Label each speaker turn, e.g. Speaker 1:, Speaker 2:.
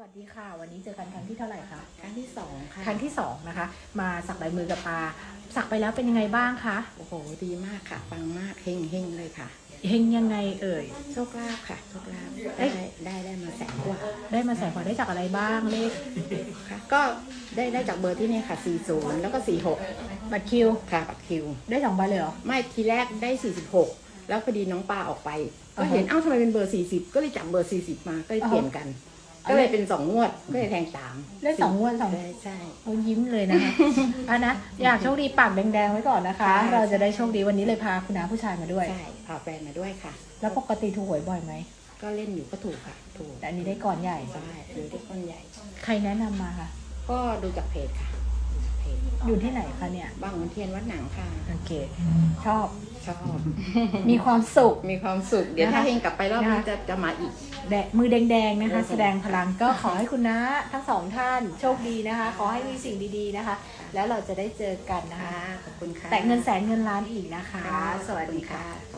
Speaker 1: สวัสดีค่ะ วันนี้เจอกันครั้งที่เท่าไหร่คะ
Speaker 2: ครั้งที่สองค่ะ
Speaker 1: ครั้งที่สองนะคะ มาสักลายมือกับปาสักไปแล้วเป็นยังไงบ้างคะ
Speaker 2: โอ้โหดีมากค่ะฟังมากเฮงเฮงเลยค่ะ
Speaker 1: เฮงยังไงเอ่ย
Speaker 2: โชคลาภค่ะโชคลาภ
Speaker 1: เอ้
Speaker 2: ได้
Speaker 1: ย
Speaker 2: ได้ได้มาแสนกว่า
Speaker 1: ได้มาแสงขวัญได้จากอะไรบ้างเลข
Speaker 2: ค่ะก็ได้ได้จากเบอร์ที่นี่ค่ะ 40 แล้วก็
Speaker 1: บัตรคิว
Speaker 2: 46ค่ะบัตรคิว
Speaker 1: ได้สองใบเลยเหรอ
Speaker 2: ไม่ทีแรกได้ 46 แล้วพอดีน้องปาออกไป ก็เห็น
Speaker 1: อ่าฮะ
Speaker 2: เอ้าทำไมเป็นเบอร์ 40 ก็เลยจับเบอร์ 40 มาก็เลย
Speaker 1: อ่าฮะ
Speaker 2: เปลี่ยนกัน
Speaker 1: เอา
Speaker 2: ก็เลยเป็นสองงวดก็เลยแทงตาม
Speaker 1: ได้สองงวดสอง
Speaker 2: ใช่ใช่
Speaker 1: โอ้ยิ้มเลยนะคะอันนะอยากโชคดีปากแดงๆไว้ก่อนนะคะ
Speaker 2: ใช่
Speaker 1: เราจะได้โชคดีวันนี้เลยพาคุณน้าผู้ชายมาด้วย
Speaker 2: ใช่พาแฟนมาด้วยค่ะ
Speaker 1: แล้วปกติถูกหวยบ่อยไหม
Speaker 2: ก็เล่นอยู่ก็ถูกค่ะ ถูก
Speaker 1: แต่อันนี้ได้ก่อนใหญ่
Speaker 2: ใช่ดูได้ก้อนใหญ่
Speaker 1: ใครแนะนำมาคะ
Speaker 2: ก็ดูจากเพจค่ะดูจากเพจ
Speaker 1: อยู่ที่ไหนคะเนี่ย
Speaker 2: บางขุนเทียนวัดหนังค่ะ
Speaker 1: โอเค ชอบ
Speaker 2: ชอบ
Speaker 1: มีความสุข
Speaker 2: มีความสุข เดี๋ยว
Speaker 1: นะคะ
Speaker 2: ถ้าเฮงกลับไปรอบนี้
Speaker 1: นะคะ
Speaker 2: จะจะมาอีก
Speaker 1: แดะมือแดงๆนะคะ
Speaker 2: โอเค
Speaker 1: แสดงพลังก็ขอให้คุณนะทั้งสองท่านโชคดีนะคะ ขอให้มีสิ่งดีๆนะคะ แล้วเราจะได้เจอกันนะคะ
Speaker 2: ค่ะขอบคุณค่ะ
Speaker 1: แต่เงินแสนเงินล้านอีกนะคะ
Speaker 2: ค่ะ
Speaker 1: สวัสดีค่ะ
Speaker 2: ขอบณ